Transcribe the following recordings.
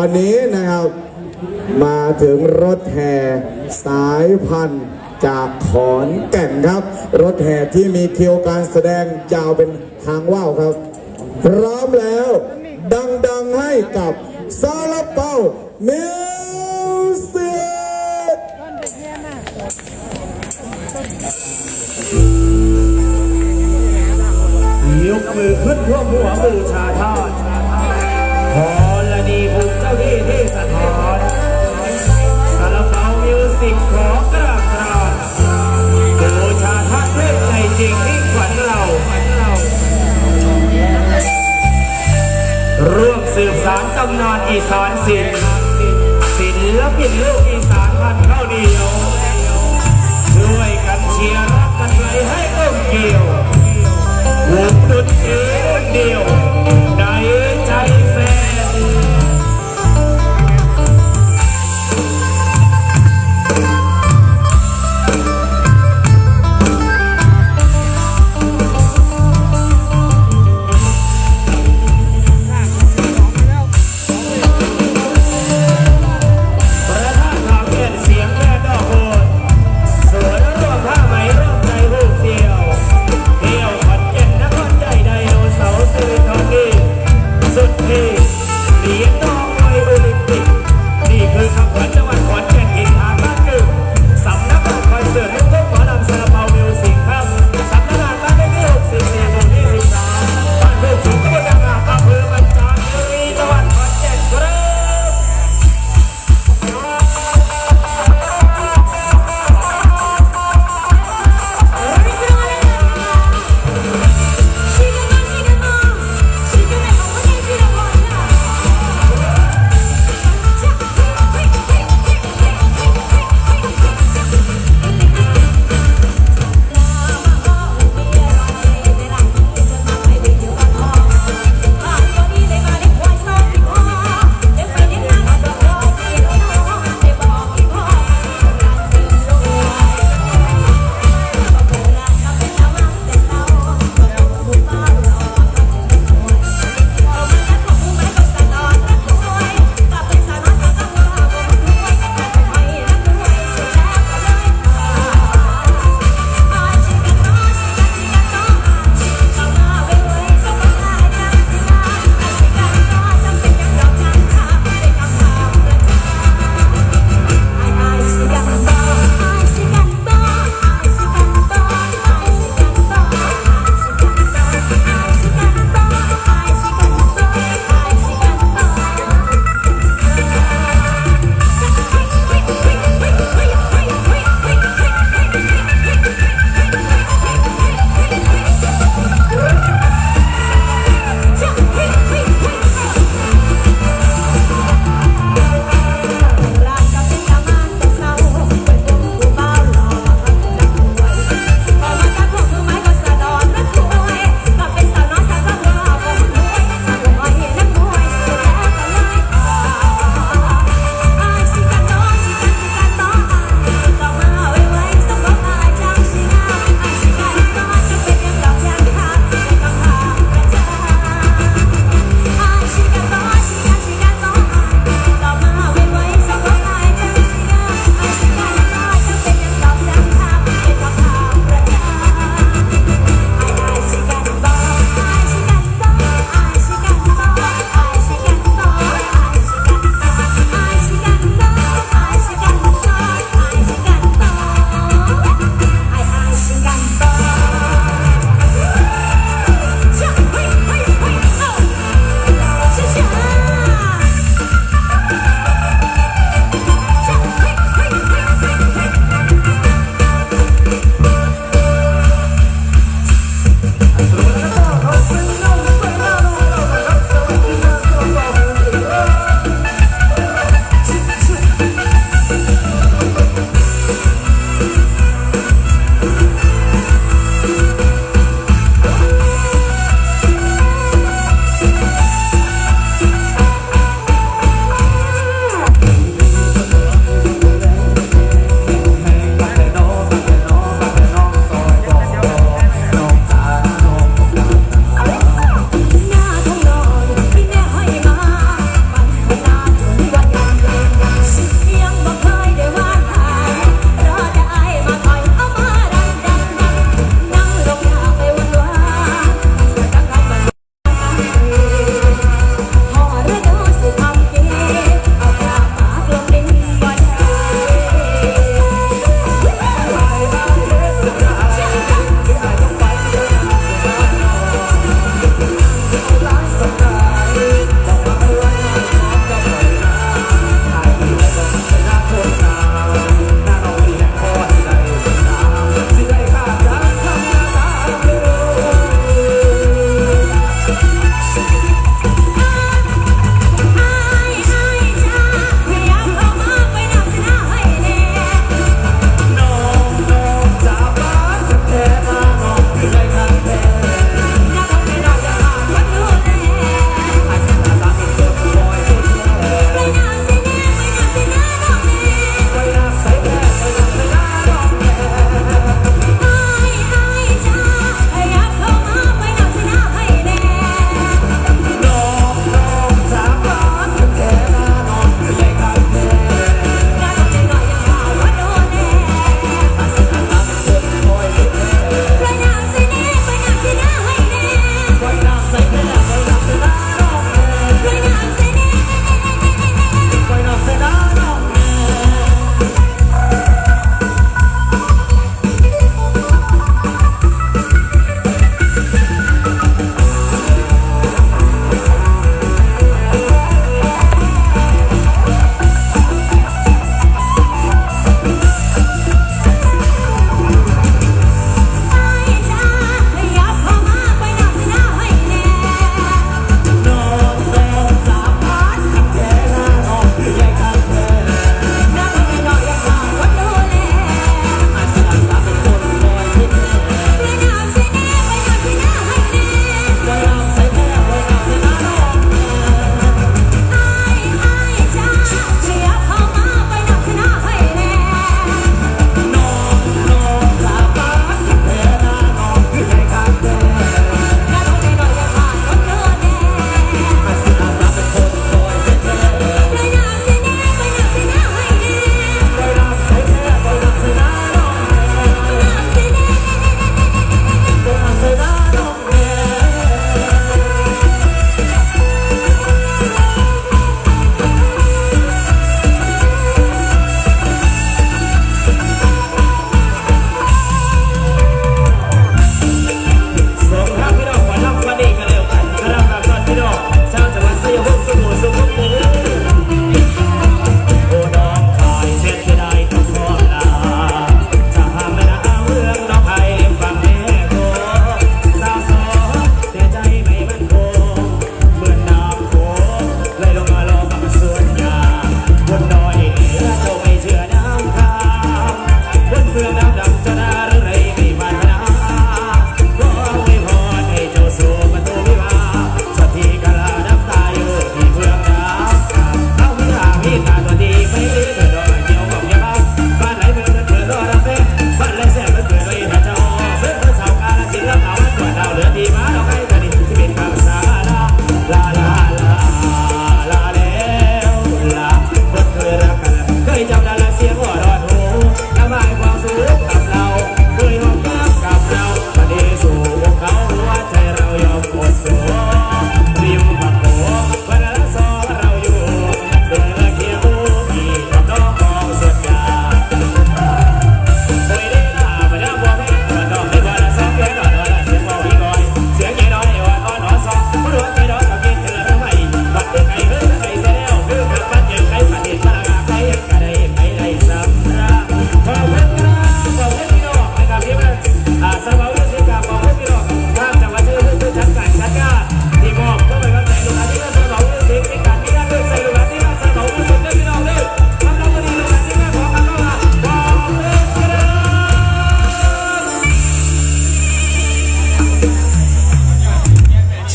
ตอนนี้นะครับมาถึงรถแห่สายพันธุ์จากขอนแก่นครับ รถแห่ที่มีคิวการแสดงยาวเป็นทางว่าวครับ พร้อมแล้ว ดังๆให้กับซาลาเปามิวสิกยกมือขึ้นท่วมหัวบูชาทาส สืบสานตำนานอีสานศิลป์ศิลปินลูกอี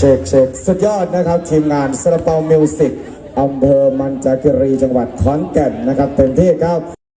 ชคเชคสุดยอดนะครับ ทีมงานสระเปามิวสิกอำเภอมันจากิรีจังหวัดขอนแก่นนะครับเต็มที่ครับ